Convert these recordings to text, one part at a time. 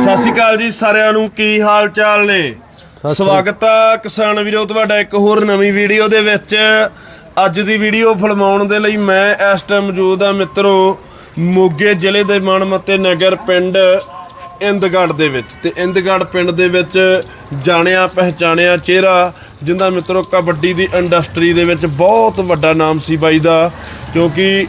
ਸਤਿ ਸ਼੍ਰੀ ਅਕਾਲ ਜੀ ਸਾਰਿਆਂ ਨੂੰ ਕੀ ਹਾਲ ਚਾਲ ਨੇ? ਸਵਾਗਤ ਆ ਕਿਸਾਨ ਵੀਰੋ ਤੁਹਾਡਾ ਇੱਕ ਹੋਰ ਨਵੀਂ ਵੀਡੀਓ ਦੇ ਵਿੱਚ। ਅੱਜ ਦੀ ਵੀਡੀਓ ਫਿਲਮਾਉਣ ਦੇ ਲਈ ਮੈਂ ਇਸ ਟਾਈਮ ਮੌਜੂਦ ਆ ਮਿੱਤਰੋ ਮੋਗੇ ਜ਼ਿਲ੍ਹੇ ਦੇ ਮਨਮੱਤੇ ਨਗਰ ਪਿੰਡ ਇੰਦਗੜ੍ਹ ਦੇ ਵਿੱਚ। ਤੇ ਇੰਦਗੜ੍ਹ ਪਿੰਡ ਦੇ ਵਿੱਚ ਜਾਣਿਆ ਪਹਿਚਾਣਿਆ ਚਿਹਰਾ ਜਿੰਦਾ ਮਿੱਤਰੋ ਕਬੱਡੀ ਦੀ ਇੰਡਸਟਰੀ ਦੇ ਵਿੱਚ ਬਹੁਤ ਵੱਡਾ ਨਾਮ ਸੀ ਬਾਈ ਦਾ ਕਿਉਂਕਿ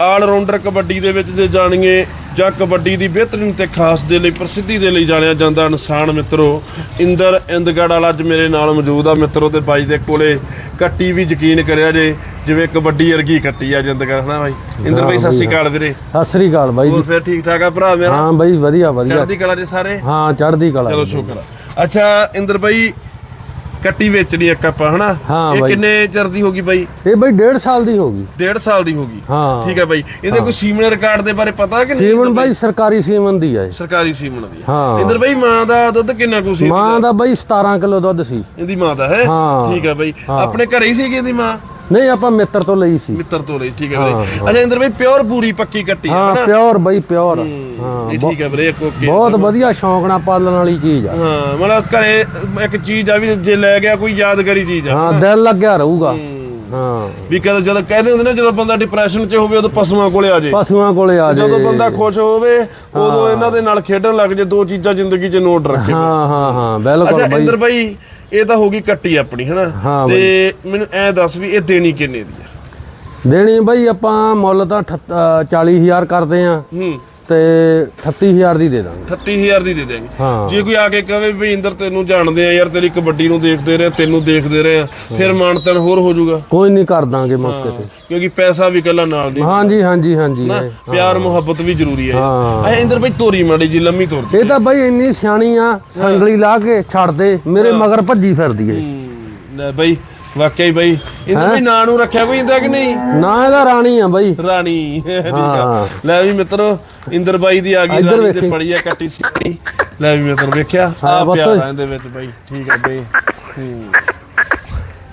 ਆਲ ਰਾਉਂਡਰ ਕਬੱਡੀ ਦੇ ਵਿੱਚ ਜੇ ਜਾਣੀਏ ਜਾਂ ਕਬੱਡੀ ਦੀ ਬਿਹਤਰੀਨ ਤੇ ਖਾਸ ਦੇ ਲਈ ਪ੍ਰਸਿੱਧੀ ਦੇ ਲਈ ਜਾਣਿਆ ਜਾਂਦਾ ਇਨਸਾਨ ਮਿੱਤਰੋ ਇੰਦਰ ਇੰਦਗੜ ਵਾਲਾ ਅੱਜ ਮੇਰੇ ਨਾਲ ਮੌਜੂਦ ਆ। ਮਿੱਤਰੋ ਤੇ ਬਾਈ ਦੇ ਕੋਲੇ ਕੱਟੀ ਵੀ ਯਕੀਨ ਕਰਿਆ ਜੇ ਜਿਵੇਂ ਕਬੱਡੀ ਵਰਗੀ ਕੱਟੀ ਆ ਜਿੰਦਗੜ ਹਨਾ ਬਾਈ? ਇੰਦਰ ਬਾਈ ਸਤਿ ਸ਼੍ਰੀ ਅਕਾਲ ਵੀਰੇ। ਸਤਿ ਸ੍ਰੀ ਅਕਾਲ ਬਾਈ ਹੋਰ ਫਿਰ ਠੀਕ ਠਾਕ ਆ ਭਰਾ ਮੇਰਾ? ਹਾਂ ਬਾਈ ਵਧੀਆ ਵਧੀਆ। ਚੜ੍ਹਦੀ ਕਲਾ ਦੇ ਸਾਰੇ? ਹਾਂ ਚੜ੍ਹਦੀ ਕਲਾ ਚਲੋ ਸ਼ੁਕਰ। ਅੱਛਾ ਇੰਦਰ ਬਾਈ ਕੱਟੀ ਵੇਚਣੀ ਇੱਕ ਆਪਾਂ ਹਨਾ? ਹਾਂ ਇਹ ਬਾਈ। ਕਿੰਨੇ ਚਿਰ ਦੀ ਹੋਗੀ ਬਾਈ? ਇਹ ਬਾਈ 1.5 ਸਾਲ ਦੀ ਹੋ ਗਈ। 1.5 ਸਾਲ ਦੀ ਹੋਗੀ ਹਾਂ। ਠੀਕ ਹੈ ਬਾਈ। ਇਹਦੇ ਕੋਈ ਸੀਮਨ ਰਿਕਾਰਡ ਦੇ ਬਾਰੇ ਪਤਾ ਕਿ ਨਹੀਂ? ਸੀਮਨ ਬਾਈ ਸਰਕਾਰੀ ਸੀਮਨ ਦੀ ਹੈ ਸਰਕਾਰੀ ਸੀਮਨ ਦੀ ਹਾਂ। ਇੰਦਰ ਬਾਈ ਮਾਂ ਦਾ ਦੁੱਧ ਕਿੰਨਾ ਕੁ ਸੀ? ਮਾਂ ਦਾ ਬਾਈ 17 ਕਿਲੋ ਦੁੱਧ ਸੀ। ਇਹਦੀ ਮਾਂ ਦਾ ਹੈ? ਹਾਂ। ਠੀਕ ਹੈ ਬਾਈ। ਆਪਣੇ ਘਰੇ ਹੀ ਸੀਗੀ ਇਹਦੀ ਮਾਂ? ਨਹੀਂ ਆਪਾਂ ਮਿੱਤਰ ਤੋਂ ਲਈ ਸੀ। ਮਿੱਤਰ ਤੋਂ ਲਈ ਠੀਕ ਹੈ ਬਾਈ ਅੱਛਾ ਇੰਦਰ ਬਾਈ ਪਿਓਰ ਪੂਰੀ ਪੱਕੀ ਕੱਟੀ ਹੈ ਪਿਓਰ ਬਾਈ ਪਿਓਰ। ਹਾਂ ਇਹ ਠੀਕ ਹੈ ਵੀਰੇ ਓਕੇ ਬਹੁਤ ਵਧੀਆ ਸ਼ੌਂਕ ਨਾਲ ਪਾਲਣ ਵਾਲੀ ਚੀਜ਼ ਆ। ਹਾਂ ਮਤਲਬ ਘਰੇ ਇੱਕ ਚੀਜ਼ ਆ ਵੀ ਜੇ ਲੈ ਗਿਆ ਕੋਈ ਯਾਦਗਾਰੀ ਚੀਜ਼ ਆ ਹਾਂ ਦਿਲ ਲੱਗਿਆ ਰਹੂਗਾ। ਹਾਂ। ਵੀ ਕਦੋਂ ਜਦੋਂ ਕਹਿੰਦੇ ਹੁੰਦੇ ਨੇ ਜਦੋਂ ਬੰਦਾ ਡਿਪਰੈਸ਼ਨ 'ਚ ਹੋਵੇ ਉਦੋਂ ਪਸ਼ੂਆਂ ਕੋਲੇ ਆ ਜੇ। ਪਸ਼ੂਆਂ ਕੋਲੇ ਆ ਜਦੋਂ ਜਾਏ ਬੰਦਾ ਖੁਸ਼ ਹੋਵੇ ਉਦੋਂ ਇਹਨਾਂ ਦੇ ਨਾਲ ਖੇਡਣ ਲੱਗ ਜੇ ਦੋ ਚੀਜ਼ਾਂ ਜ਼ਿੰਦਗੀ 'ਚ ਨੋਟ ਰੱਖੇ। ਹਾਂ ਹਾਂ ਹਾਂ ਬਿਲਕੁਲ ਅੱਛਾ ਬਾਈ। ਇੰਦਰ ਬਾਈ ਇਹ ਤਾਂ ਹੋ ਗਈ ਕੱਟੀ ਆਪਣੀ ਹਨਾ? ਤੇ ਮੈਨੂੰ ਐ ਦੱਸ ਵੀ ਇਹ ਦੇਣੀ ਕਿੰਨੇ ਦੀ ਆ? ਦੇਣੀ ਬਾਈ ਆਪਾਂ ਮੁੱਲ ਤਾਂ 40000 ਕਰਦੇ ਆ ਹੂੰ। ਤੇ 38000 ਦੀ ਦੇ ਦਾਂਗੇ। 38000 ਦੀ ਦੇ ਦੇਂਗੇ ਹਾਂ। ਜੇ ਕੋਈ ਆ ਕੇ ਕਹੇ ਵੀ ਇੰਦਰ ਤੈਨੂੰ ਜਾਣਦੇ ਆ ਯਾਰ ਤੇਰੀ ਕਬੱਡੀ ਨੂੰ ਦੇਖਦੇ ਰਹੇ ਤੈਨੂੰ ਦੇਖਦੇ ਰਹੇ ਆ ਫਿਰ ਮਾਨਤਨ ਹੋਰ ਹੋ ਜਾਊਗਾ। ਕੋਈ ਨਹੀਂ ਕਰ ਦਾਂਗੇ ਮੌਕੇ ਤੇ। ਕਿਉਂਕਿ ਪੈਸਾ ਵੀ ਇਕੱਲਾ ਨਾਲ ਨਹੀਂ ਹਾਂਜੀ ਹਾਂਜੀ ਹਾਂਜੀ। ਨਾ ਇਹ- ਪਿਆਰ ਮੁਹੱਬਤ ਵੀ ਜ਼ਰੂਰੀ ਹੈ। ਹਾਂ। ਐ ਇੰਦਰ ਬਾਈ ਤੋਰੀ ਮਾੜੀ ਜੀ ਲੰਮੀ ਤੋਰ ਦੇ ਇਹ ਤਾਂ ਬਾਈ ਇੰਨੀ ਸਿਆਣੀ ਆ ਸੰਗਲੀ ਲਾ ਕੇ ਛੱਡ ਦੇ ਮੇਰੇ ਮਗਰ ਭੱਜੀ ਫਿਰਦੀ ਏ ਹੂੰ, ਲੈ ਬਾਈ ਵਾਕਿਆ ਹੀ ਬਾਈ ਇੰਦਰ ਬਾਈ ਨਾਂ ਨੂੰ ਰੱਖਿਆ ਕੋਈ ਇੰਦਾ ਕਿ ਨਹੀਂ? ਨਾ ਇਹਦਾ ਰਾਣੀ ਆ ਬਾਈ। ਰਾਣੀ ਠੀਕ ਆ। ਹਾਂ। ਲੈ ਵੀ ਮਿੱਤਰੋ ਇੰਦਰ ਬਾਈ ਦੀ ਆ ਗਈ ਰਾਣੀ ਤੇ। ਪੜੀ ਆ ਕੱਟੀ ਸੀ ਲੈ ਵੀ ਮਿੱਤਰ ਵੇਖਿਆ? ਆ। ਪਿਆਰ ਇਹਦੇ ਵਿੱਚ ਬਾਈ ਠੀਕ ਆ ਬਾਈ।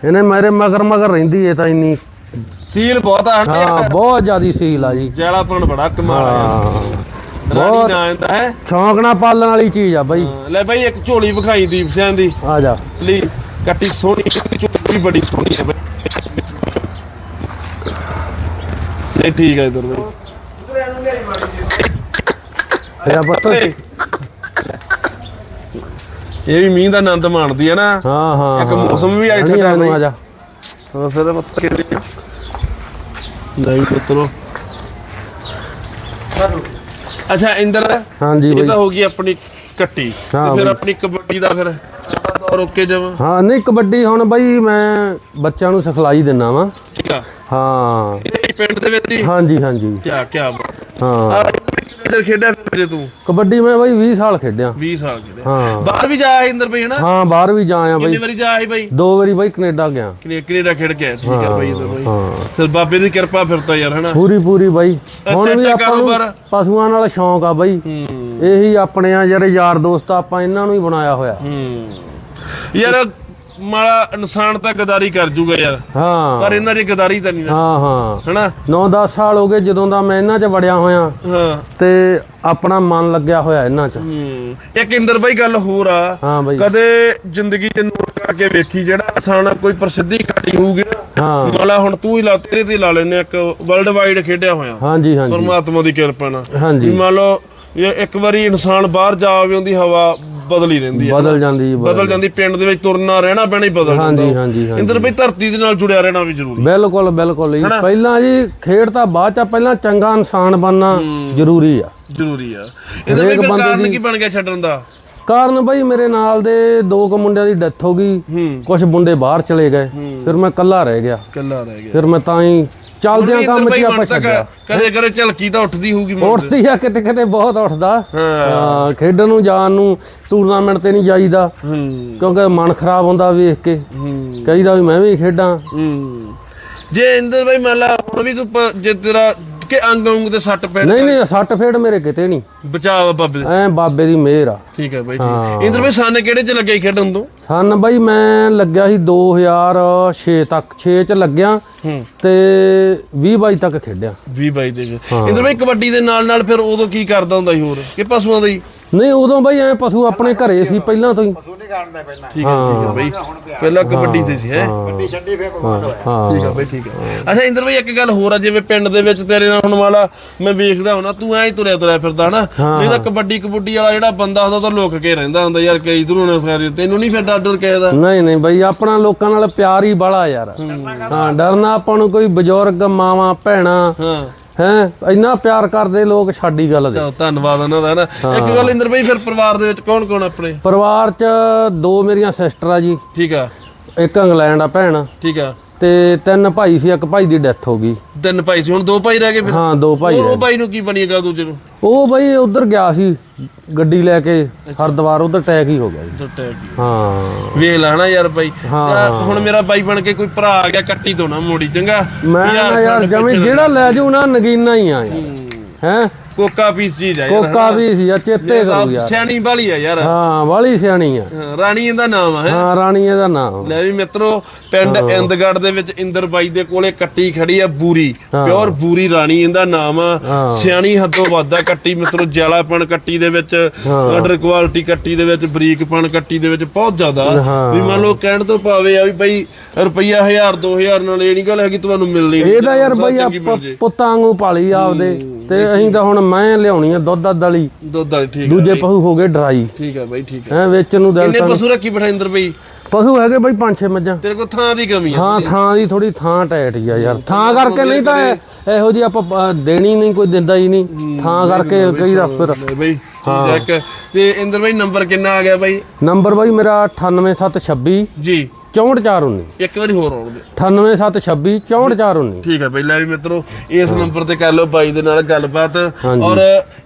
ਇਹਨੇ ਮੇਰੇ ਮਗਰ ਮਗਰ ਰਹਿੰਦੀ ਏ ਤਾਂ ਇੰਨੀ। ਸੀਲ ਬਹੁਤ ਆ ਹਾਂ ਬਹੁਤ ਜ਼ਿਆਦੀ ਸੀਲ ਆ ਜੀ। ਜੈਲਾਪਣ ਬੜਾ ਕਮਾਲ ਆ। ਰਾਣੀ ਨਾਂ ਇਹਦਾ ਹੈ। ਸ਼ੌਂਕ ਨਾਲ ਪਾਲਣ ਵਾਲੀ ਚੀਜ਼ ਆ ਬਾਈ। ਲੈ ਬਾਈ ਇੱਕ ਝੋਲੀ ਵਿਖਾਈ ਦੀਪ ਸਿੰਘ ਦੀ। ਆ ਜਾ। ਲਈ ਕੱਟੀ ਸੋਹਣੀ ਵੀ ਬੜੀ ਸੋਹਣੀ ਹੈ ਬਾਈ। ਇਹ ਠੀਕ ਹੈ ਇਧਰ ਬਾਈ। ਤੇਰਾ ਪੁੱਤ। ਇਹ ਵੀ ਮੀਂਹ ਦਾ ਆਨੰਦ ਮਾਣਦੀ ਹੈ ਨਾ। ਹਾਂ ਹਾਂ ਇੱਕ। ਮੌਸਮ ਵੀ ਆਈ ਠੰਡਾ ਬਾਈ। ਆ ਜਾ ਹਾਂ ਫਿਰ ਪਤਾ ਕਿ ਨਹੀਂ ਪੁੱਤਰੋ। ਅੱਛਾ ਇੰਦਰ ਹਾਂਜੀ ਇਹ ਬਾਈ। ਤਾਂ ਹੋ ਗਈ ਆਪਣੀ ਕੱਟੀ। ਤੇ ਫਿਰ। ਆਪਣੀ ਕਬੱਡੀ ਦਾ ਫਿਰ ਦੌਰ ਓਕੇ ਜਮ ਹਾਂ ਨਹੀਂ ਕਬੱਡੀ ਹੁਣ ਬਾਈ ਮੈਂ ਬੱਚਿਆਂ ਨੂੰ ਸਿਖਲਾਈ ਦਿੰਨਾ ਵਾਂ। ਠੀਕ ਆ। ਹਾਂ। ਇਹ ਪਿੰਡ ਦੇ ਵਿੱਚ ਹੀ? ਹਾਂਜੀ ਹਾਂਜੀ। ਕਿਆ ਕਿਆ ਹਾਂ। ਇੰਦਰ ਖੇਡਿਆ ਫਿਰ ਤੂੰ? ਕਬੱਡੀ ਮੈਂ ਬਾਈ 20 ਸਾਲ ਖੇਡਿਆ। 20 ਸਾਲ ਖੇਡਿਆ। ਹਾਂ। ਬਾਹਰ ਵੀ ਜਾਇਆ ਸੀ ਇੰਦਰ ਬਈ ਹਨਾ? ਹਾਂ ਬਾਹਰ ਵੀ ਜਾ ਆਇਆ ਕਿੰਨੀ ਬਾਈ ਵਾਰੀ ਜਾਇਆ ਸੀ ਬਾਈ? ਦੋ ਵਾਰੀ ਬਾਈ ਕੈਨੇਡਾ ਗਿਆ। ਕਨੇ- ਕੈਨੇਡਾ ਖੇਡ ਕੇ ਆਇਆ, ਠੀਕ ਆ ਬਾਈ ਇੰਦਰ ਬਾਈ। ਹਾਂ। ਸਿਰ ਬਾਬੇ ਦੀ ਕਿਰਪਾ ਫਿਰ ਤਾਂ ਯਾਰ ਹਨਾ? ਪੂਰੀ ਪੂਰੀ ਬਾਈ। ਹੁਣ ਵੀ ਆਪਾਂ ਨੂੰ। ਪਸ਼ੂਆਂ ਨਾਲ ਸ਼ੌਂਕ ਆ ਬਾਈ। ਹੂੰ। ਇਹੀ ਆਪਣੇ ਆ ਜਿਹੜੇ ਯਾਰ ਦੋਸਤ ਆਪਾਂ ਇਹਨਾਂ ਨੂੰ ਹੀ ਬਣਾਇਆ ਹੋਇਆ। ਹੂੰ। ਯਾਰ ਮਾੜਾ ਇਨਸਾਨ ਤਾਂ ਗਦਾਰੀ ਕਰ ਜੂਗਾ ਯਾਰ। ਹਾਂ। ਪਰ ਇਹਨਾਂ ਦੀ ਗਦਾਰੀ ਤਾਂ ਨਹੀਂ ਨਾ। ਹਾਂ ਹਾਂ। ਹਨਾ? 9-10 ਸਾਲ ਹੋ ਗਏ ਜਦੋਂ ਦਾ ਮੈਂ ਇਹਨਾਂ 'ਚ ਵੜਿਆ ਹੋਇਆ। ਹਾਂ। ਤੇ ਆਪਣਾ ਮਨ ਲੱਗਿਆ ਹੋਇਆ ਇਹਨਾਂ 'ਚ। ਹੂੰ। ਇੱਕ ਇੰਦਰ ਬਾਈ ਗੱਲ ਹੋਰ ਆ। ਹਾਂ ਬਾਈ। ਕਦੇ ਜ਼ਿੰਦਗੀ 'ਚ ਨੋਟ ਕਰਕੇ ਵੇਖੀ ਜਿਹੜਾ ਇਨਸਾਨ ਕੋਈ ਪ੍ਰਸਿੱਧੀ ਘਟੀ ਹੋਊਗੀ ਨਾ। ਹਾਂ। ਮਾਲਾ ਹੁਣ ਤੂੰ ਹੀ ਲਾ ਤੇਰੇ ਤੇ ਲਾ ਲੈਨੇ ਇੱਕ ਵਰਲਡ ਵਾਈਡ ਖੇਡਿਆ ਹੋਇਆ। ਹਾਂਜੀ ਹਾਂਜੀ। ਪਰਮਾਤਮਾ ਦੀ ਕਿਰਪਾ ਨਾਲ। ਹਾਂਜੀ। ਮੰਨ ਲਓ ਇਹ ਇੱਕ ਵਾਰੀ ਇਨਸਾਨ ਬਾਹਰ ਜਾ ਆਵੇ ਉਹਦੀ ਹਵਾ ਬਦਲ ਹੀ ਰਹਿੰਦੀ ਹੈ। ਬਦਲ ਜਾਂਦੀ ਬਦਲ ਜਾਂਦੀ। ਪਿੰਡ ਦੇ ਵਿੱਚ ਤੁਰਨਾ ਰਹਿਣਾ ਪੈਣਾ ਹੀ ਬਦਲ ਹਾਂਜੀ ਜਾਂਦਾ। ਹਾਂਜੀ ਹਾਂਜੀ। ਇੰਦਰ ਬਈ ਧਰਤੀ ਦੇ ਨਾਲ ਜੁੜਿਆ ਰਹਿਣਾ ਵੀ ਜ਼ਰੂਰੀ ਬਿਲਕੁਲ ਬਿਲਕੁਲ ਜੀ। ਪਹਿਲਾਂ ਜੀ ਖੇਡ ਤਾਂ ਬਾਅਦ ਚ ਪਹਿਲਾਂ ਚੰਗਾ ਇਨਸਾਨ ਬਣਨਾ ਜ਼ਰੂਰੀ ਆ। ਜ਼ਰੂਰੀ ਆ। ਇਹਦਾ ਵੀ ਹਰੇਕ ਫਿਰ ਬੰਦੇ ਕਾਰਨ ਕੀ ਬਣ ਗਿਆ ਛੱਡਣ ਦਾ? ਕਾਰਨ ਬਈ ਮੇਰੇ ਨਾਲ ਦੇ ਦੋ ਕੁ ਮੁੰਡਿਆਂ ਦੀ ਡੈਥ ਹੋ ਗਈ। ਕੁਝ ਮੁੰਡੇ ਬਾਹਰ ਚਲੇ ਗਏ। ਫਿਰ ਮੈਂ ਇਕੱਲਾ ਰਹਿ ਗਿਆ। ਕੱਲਾ ਰਹਿ ਗਿਆ। ਫਿਰ ਮੈਂ ਤਾਂ ਹੀ ਚੱਲਦਿਆਂ ਕੰਮ ਹੀ ਆਪਾਂ ਛੱਡਿਆ ਕਦੇ ਕਦੇ ਝਲਕੀ ਤਾਂ ਉੱਠਦੀ ਹੋਊਗੀ। ਉੱਠਦੀ ਆ ਕਿਤੇ ਕਿਤੇ ਬਹੁਤ ਉੱਠਦਾ। ਹਾਂ। ਖੇਡਣ ਨੂੰ ਜਾਣ ਨੂੰ ਟੂਰਨਾਮੈਂਟ ਤੇ ਨਹੀਂ ਜਾਈਦਾ। ਕਿਉਂਕਿ ਮਨ ਖਰਾਬ ਹੁੰਦਾ ਵੇਖ ਕੇ। ਕਹੀਦਾ ਵੀ ਮੈਂ ਵੀ ਖੇਡਾਂ। ਜੇ ਇੰਦਰ ਬਾਈ ਮੰਨ ਲਾ ਹੁਣ ਵੀ ਤੂੰ ਜੇ ਤੇਰਾ ਕਿ ਅੰਗ ਅੰਗ ਤੇ ਸੱਟ ਪੈਣ ਨਹੀਂ ਨਹੀਂ ਸੱਟ ਫੇੜ ਮੇਰੇ ਕਿਤੇ ਨਹੀਂ। ਬਚਾਅ ਬਾਬੇ। ਐ ਬਾਬੇ ਦੀ ਮਿਹਰ ਆ। ਠੀਕ ਹੈ ਬਾਈ ਠੀਕ ਇੰਦਰ ਬਾਈ ਸਾਨੇ ਕਿਹੜੇ ਚ ਲੱਗੇ ਖੇਡਣ ਤੋਂ? ਸਨ ਬਾਈ ਮੈਂ ਲੱਗਿਆ ਸੀ 2006 ਤੱਕ 6 ਚ ਲੱਗਿਆ ਤੇ 20 ਬਾਈ ਤੱਕ ਖੇਡਿਆ। 20 ਬਾਈ ਦੇ। ਇੰਦਰ ਬਾਈ ਕਬੱਡੀ ਦੇ ਨਾਲ ਨਾਲ ਫਿਰ ਉਦੋਂ ਕੀ ਕਰਦਾ ਹੁੰਦਾ ਸੀ ਹੋਰ? ਕਿ ਪਸ਼ੂਆਂ ਦਾ ਹੀ? ਨਹੀਂ ਉਦੋਂ ਬਾਈ ਐ ਪਸ਼ੂ ਆਪਣੇ ਘਰੇ ਸੀ ਪਹਿਲਾਂ ਤੋਂ ਹੀ। ਠੀਕ ਹੈ। ਠੀਕ ਹੈ ਬਾਈ। ਪਹਿਲਾਂ ਕਬੱਡੀ ਤੇ ਸੀ ਹੈ? ਹਾਂ। ਠੀਕ ਹੈ ਬਾਈ ਠੀਕ ਹੈ ਅੱਛਾ ਇੰਦਰ ਬਾਈ ਇੱਕ ਗੱਲ ਹੋਰ ਆ ਜਿਵੇਂ ਪਿੰਡ ਦੇ ਵਿੱਚ ਤੇਰੇ ਨਾਲ ਹੁਣ ਵਾਲਾ ਮੈਂ ਵੇਖਦਾ ਹੁਣਾ ਤੂੰ ਐਂ ਹੀ ਤੁਰਿਆ ਤੁਰਿਆ ਫਿਰਦਾ ਹਨਾ ਨਹੀਂ ਤਾਂ ਕਬੱਡੀ ਕਬੱਡੀ ਵਾਲਾ ਜਿਹੜਾ ਬੰਦਾ ਹੁੰਦਾ ਤਾਂ ਲੁੱਕ ਕੇ ਰਹਿੰਦਾ ਹੁੰਦਾ ਯਾਰ ਕਈ ਇਧਰੋਂ ਨਾ ਸਾਰੇ ਤੈਨੂੰ ਨਹੀਂ ਫਿਰ ਡਰ ਡਰ ਕਹਿਦਾ ਨਹੀਂ ਨਹੀਂ ਬਾਈ ਆਪਣਾ ਲੋਕਾਂ ਨਾਲ ਪਿਆਰ ਹੀ ਬੜਾ ਯਾਰ। ਹਾਂ। ਡਰਨਾ ਆਪਾਂ ਨੂੰ ਕੋਈ ਬਜ਼ੁਰਗ ਮਾਵਾਂ ਭੈਣਾਂ ਹਾਂ। ਹੈ ਇੰਨਾ ਪਿਆਰ ਕਰਦੇ ਲੋਕ ਛਾਡੀ ਗੱਲ ਦੇ। ਧੰਨਵਾਦ ਉਹਨਾਂ ਦਾ ਹਨਾ। ਇੱਕ ਗੱਲ ਇੰਦਰ ਬਾਈ ਫਿਰ ਪਰਿਵਾਰ ਦੇ ਵਿੱਚ ਕੌਣ ਕੌਣ ਆਪਣੇ? ਪਰਿਵਾਰ ਚ ਦੋ ਮੇਰੀਆਂ ਸਿਸਟਰ ਆ ਜੀ। ਠੀਕ ਆ। ਇੱਕ ਇੰਗਲੈਂਡ ਆ ਭੈਣ। ਠੀਕ ਆ। ਤੇ ਤਿੰਨ ਭਾਈ ਸੀ ਇੱਕ ਭਾਈ ਦੀ ਡੈਥ ਹੋ ਗਈ। ਤਿੰਨ ਭਾਈ ਸੀ ਹੁਣ ਦੋ ਭਾਈ ਰਹਿ ਗਏ ਫਿਰ? ਹਾਂ ਦੋ ਭਾਈ ਉਹ ਭਾਈ ਨੂੰ ਕੀ ਬਣੀ ਗਾ ਦੂਜੇ ਨੂੰ? ਉਹ ਬਈ ਉਧਰ ਗਿਆ ਸੀ ਗੱਡੀ ਲੈ ਕੇ ਹਰਦੁਆਰ ਉਧਰ ਟੈਕ ਹੀ ਹੋ ਗਿਆ ਜੀ। ਟੁੱਟਿਆ ਕੀ ਹਾਂ ਵੇਖ ਲੈ ਹਨਾ ਯਾਰ ਹਾਂ। ਯਾਰ ਹੁਣ ਮੇਰਾ ਬਾਈ ਬਣ ਕੇ ਕੋਈ ਭਰਾ ਆ ਗਿਆ ਕੱਟੀ ਤੋਂ ਨਾ ਮੋੜੀ ਚੰਗਾ। ਮੈਂ ਨਾ ਯਾਰ ਜਮੀ ਜਿਹੜਾ ਲੈ ਜਾਊ ਨਾ ਨਗੀਨਾ ਹੀ ਆ। ਹੈ? ਕੋਕਾ ਪੀਸ ਚੀਜ਼ ਆ ਯਾਰ ਕੋਕਾ ਵੀ ਸੀ ਆ ਚੇਤੇ ਕਰੂ ਯਾਰ। ਸਿਆਣੀ ਵਾਲੀ ਆ ਯਾਰ। ਹਾਂ ਵਾਲੀ ਸਿਆਣੀ ਆ। ਹਾਂ, ਰਾਣੀ ਇਹਦਾ ਨਾਮ ਆ ਹੈ। ਹਾਂ ਰਾਣੀ ਇਹਦਾ ਨਾਮ। ਲੈ ਵੀ ਮਿੱਤਰੋ ਪਿੰਡ ਇੰਦਗੜ ਦੇ ਵਿੱਚ ਇੰਦਰ ਬਾਈ ਦੇ ਕੋਲੇ ਕੱਟੀ ਖੜੀ ਆ ਬੂਰੀ। ਪਿਓਰ ਬੂਰੀ ਰਾਣੀ ਇਹਦਾ ਨਾਮ ਆ। ਹਾਂ। ਸਿਆਣੀ ਹੱਦੋਂ ਵੱਧਾ ਕੱਟੀ ਮਿੱਤਰੋ ਜਲਾਪਣ ਕੱਟੀ ਦੇ ਵਿੱਚ ਆਰਡਰ ਕੁਆਲਿਟੀ ਕੱਟੀ ਦੇ ਵਿੱਚ ਬਰੀਕਪਣ ਕੱਟੀ ਦੇ ਵਿੱਚ ਬਹੁਤ ਜ਼ਿਆਦਾ। ਹਾਂ। ਵੀ ਮੰਨ ਲਓ ਕਹਿਣ ਤੋਂ ਪਾਵੇ ਆ ਵੀ ਬਈ ਰੁਪਈਆ 1000 2000 ਨਾਲ ਇਹ ਨਹੀਂ ਗੱਲ ਹੈਗੀ ਤੁਹਾਨੂੰ ਮਿਲਣੀ ਨਹੀਂ। ਇਹਦਾ ਯਾਰ ਬਈ ਚੰਗੀ ਮਿਲ ਆਪਾਂ ਜੇ। ਪੁੱਤਾਂ ਵਾਂਗੂ ਪਾਲੀ ਆਪਦੇ। ਤੇ ਅਸੀਂ ਤਾਂ ਹੁਣ ਮੈਂ ਲਿਆਉਣੀ ਆ ਦੁੱਧ ਦੱਧ ਵਾਲੀ। ਦੁੱਧ ਵਾਲੀ ਠੀਕ ਦੂਜੇ ਹੈ ਪਸ਼ੂ ਹੋ ਗਏ ਡਰਾਈ। ਠੀਕ ਹੈ ਬਾਈ ਠੀਕ ਹੈ ਹੈ ਵੇਚਣ ਨੂੰ ਦਿਲ ਕਿੰਨੇ ਪਸ਼ੂ ਰੱਖੀ ਬੈਠਾ ਇੰਦਰ ਬਈ? ਪਸ਼ੂ ਹੈਗੇ ਬਈ ਪੰਜ ਛੇ ਮੱਝਾਂ। ਤੇਰੇ ਕੋਲ ਥਾਂ ਦੀ ਕਮੀ ਆ ਹਾਂ ਥਾਂ ਦੀ ਥੋੜੀ ਥਾਂ ਟੈਟ ਹੀ ਆ ਯਾਰ। ਥਾਂ ਕਰਕੇ ਨਹੀਂ ਤਾਂ ਇਹ- ਇਹੋ ਜੀ ਆਪਾਂ ਅ, ਦੇਣੀ ਨਹੀਂ ਕੋਈ ਦਿੰਦਾ ਹੀ ਨਹੀਂ। ਥਾਂ ਕਰਕੇ ਕਹੀਦਾ ਫਿਰ। ਲੈ ਬਈ ਠੀਕ ਹੈ। ਤੇ ਇੰਦਰ ਬਈ ਨੰਬਰ ਕਿੰਨਾ ਆ ਗਿਆ ਬਾਈ? ਨੰਬਰ ਬਾਈ ਮੇਰਾ 98726 ਜੀ। 6419 ਇੱਕ ਵਾਰੀ ਹੋਰ ਆਉਣ ਦੇ 98726 6419 ਠੀਕ ਹੈ ਬਈ ਲੈ ਵੀ ਮਿੱਤਰੋ ਇਸ ਨੰਬਰ ਤੇ ਕਰ ਲਓ ਬਾਈ ਦੇ ਨਾਲ ਗੱਲਬਾਤ। ਹਾਂਜੀ। ਔਰ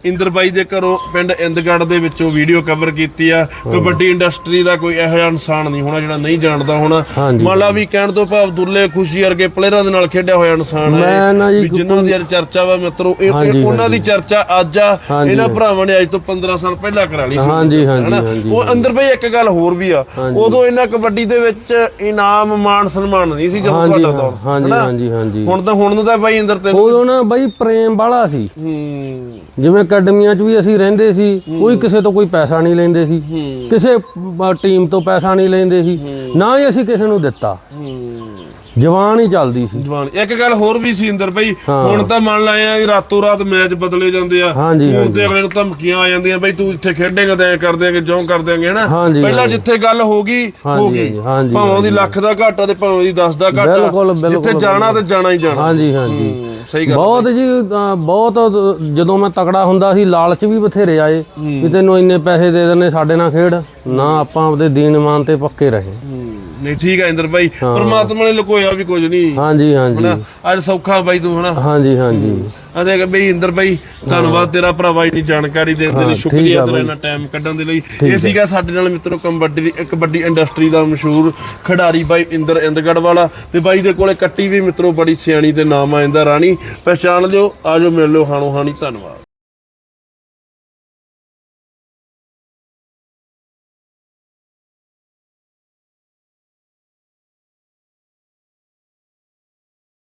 ਇੰਦਰ ਬਾਈ ਦੇ ਘਰੋਂ ਪਿੰਡ ਇੰਦਗੜ ਦੇ ਵਿੱਚੋਂ ਵੀਡੀਓ ਕਵਰ ਕੀਤੀ ਆ। ਕਬੱਡੀ ਇੰਡਸਟਰੀ ਦਾ ਕੋਈ ਇਹੋ ਜਿਹਾ ਇਨਸਾਨ ਨਹੀਂ ਹੋਣਾ ਜਿਹੜਾ ਨਹੀਂ ਜਾਣਦਾ ਹੋਣਾ। ਹਾਂਜੀ। ਮੰਨ ਲਾ ਵੀ ਕਹਿਣ ਤੋਂ ਭਾਵ ਦੁੱਲੇ ਖੁਸ਼ੀ ਵਰਗੇ ਪਲੇਅਰਾਂ ਦੇ ਨਾਲ ਖੇਡਿਆ ਹੋਇਆ ਇਨਸਾਨ ਹੈ। ਮੈਂ ਨਾ ਜੀ ਵੀ ਜਿਨ੍ਹਾਂ ਦੀ ਅੱਜ ਚਰਚਾ ਵਾ ਮਿੱਤਰੋ ਇਹ- ਉਹਨਾਂ ਦੀ ਚਰਚਾ ਅੱਜ ਆ। ਇਹਨਾਂ ਭਰਾਵਾਂ ਨੇ ਅੱਜ ਤੋਂ 15 ਸਾਲ ਪਹਿਲਾਂ ਕਰਾ ਲਈ ਸੀ। ਹਾਂਜੀ, ਹਾਂਜੀ, ਹਨਾ? ਹਾਂਜੀ, ਉਹ ਅੰਦਰ ਬਈ ਇੱਕ ਗੱਲ ਹੋਰ ਵੀ ਆ। ਉਦੋਂ ਇਹਨਾਂ ਕਬੱਡੀ ਦੇ ਵਿੱਚ ਇਨਾਮ ਮਾਣ ਸਨਮਾਨ ਨਹੀਂ ਸੀ ਜਦੋਂ ਤੁਹਾਡਾ ਦੌਰ ਸੀ ਹਾਂਜੀ? ਹਾਂਜੀ, ਹਾਂਜੀ। ਹੁਣ ਤਾਂ ਹੁਣ ਨੂੰ ਤਾਂ ਬਾਈ ਅੰਦਰ ਤੈਨੂੰ ਉਦੋਂ ਨਾ ਬਾਈ ਪ੍ਰੇਮ ਵਾਲਾ ਸੀ। ਹੂੰ। ਜਿਵੇਂ ਅਕੈਡਮੀਆਂ 'ਚ ਵੀ ਅਸੀਂ ਰਹਿੰਦੇ ਸੀ ਕੋਈ ਕਿਸੇ ਤੋਂ ਕੋਈ ਪੈਸਾ ਨਹੀਂ ਲੈਂਦੇ ਸੀ। ਕਿਸੇ ਟੀਮ ਤੋਂ ਪੈਸਾ ਨਹੀਂ ਲੈਂਦੇ ਸੀ। ਨਾ ਹੀ ਅਸੀਂ ਕਿਸੇ ਨੂੰ ਦਿੱਤਾ। ਜਵਾਨ ਹੀ ਚੱਲਦੀ ਸੀ। ਜਵਾਨ। ਇੱਕ ਗੱਲ ਹੋਰ ਵੀ ਸੀ ਇੰਦਰ ਬਈ ਹੁਣ ਤਾਂ ਮੰਨ ਲਾਇਆ ਵੀ ਰਾਤੋਂ ਰਾਤ ਮੈਚ ਬਦਲੇ ਜਾਂਦੇ ਆ। ਹੁਣ। ਤੇ ਅਗਲੇ ਨੂੰ ਧਮਕੀਆਂ ਆ ਜਾਂਦੀਆਂ ਬਈ ਤੂੰ ਇੱਥੇ ਖੇਡੇਂਗਾ ਤਾਂ ਐ ਕਰ ਦਿਆਂਗੇ ਜਿਉਂ ਕਰ ਦਿਆਂਗੇ ਹਨਾ? ਪਹਿਲਾਂ। ਜਿੱਥੇ ਗੱਲ ਹੋ ਗਈ ਹੋ ਗਈ। ਭਾਵੇਂ ਉਹਦੀ ਲੱਖ ਦਾ ਘਾਟਾ ਤੇ ਭਾਵੇਂ ਉਹਦੀ 10 ਦਾ ਘਾਟਾ ਜਿੱਥੇ ਜਾਣਾ ਤੇ ਜਾਣਾ ਹੀ ਜਾਣਾ। ਹਾਂਜੀ ਹਾਂਜੀ। ਸਹੀ ਗੱਲ ਬਹੁਤ ਜੀ ਬਹੁਤ ਜਦੋਂ ਮੈਂ ਤਕੜਾ ਹੁੰਦਾ ਸੀ ਲਾਲਚ ਵੀ ਬਥੇਰੇ ਆਏ ਕਿ ਤੈਨੂੰ ਇੰਨੇ ਪੈਸੇ ਦੇ ਦੇਣੇ ਸਾਡੇ ਨਾਲ ਖੇਡ ਨਾ ਆਪਾਂ ਆਪਦੇ ਦੀਨ ਇਮਾਨ ਤੇ ਪੱਕੇ ਰਹੇ। ਨਹੀਂ ਠੀਕ ਹੈ ਇੰਦਰ ਬਾਈ ਪਰਮਾਤਮਾ ਨੇ ਲੁਕੋਇਆ ਵੀ ਕੁਝ ਨਹੀਂ। ਹਾਂਜੀ ਹਾਂਜੀ। ਅੱਜ ਸੌਖਾ ਬਾਈ ਤੂੰ ਹਨਾ। ਹਾਂਜੀ ਹਾਂਜੀ। ਅਰੇ ਕਿ ਬਈ ਇੰਦਰ ਬਾਈ ਧੰਨਵਾਦ ਤੇਰਾ ਭਰਾਵਾ ਇੰਨੀ ਜਾਣਕਾਰੀ ਦੇਣ ਦੇ ਲਈ ਸ਼ੁਕਰੀਆ ਤੇਰਾ ਇਹਨਾਂ ਟਾਈਮ ਕੱਢਣ ਦੇ ਲਈ। ਇਹ ਸੀਗਾ ਸਾਡੇ ਨਾਲ ਮਿੱਤਰੋ ਕਬੱਡੀ ਕਬੱਡੀ ਇੰਡਸਟਰੀ ਦਾ ਮਸ਼ਹੂਰ ਖਿਡਾਰੀ ਬਾਈ ਇੰਦਰ ਇੰਦਗੜ ਵਾਲਾ ਤੇ ਬਾਈ ਦੇ ਕੋਲੇ ਕੱਟੀ ਵੀ ਮਿੱਤਰੋ ਬੜੀ ਸਿਆਣੀ ਤੇ ਨਾਮ ਆ ਇੰਦਰ ਰਾਣੀ। ਪਛਾਣ ਲਿਓ ਆਜੋ ਮਿਲ ਲਿਓ ਹਾਣੋ ਹਾਣੀ ਧੰਨਵਾਦ।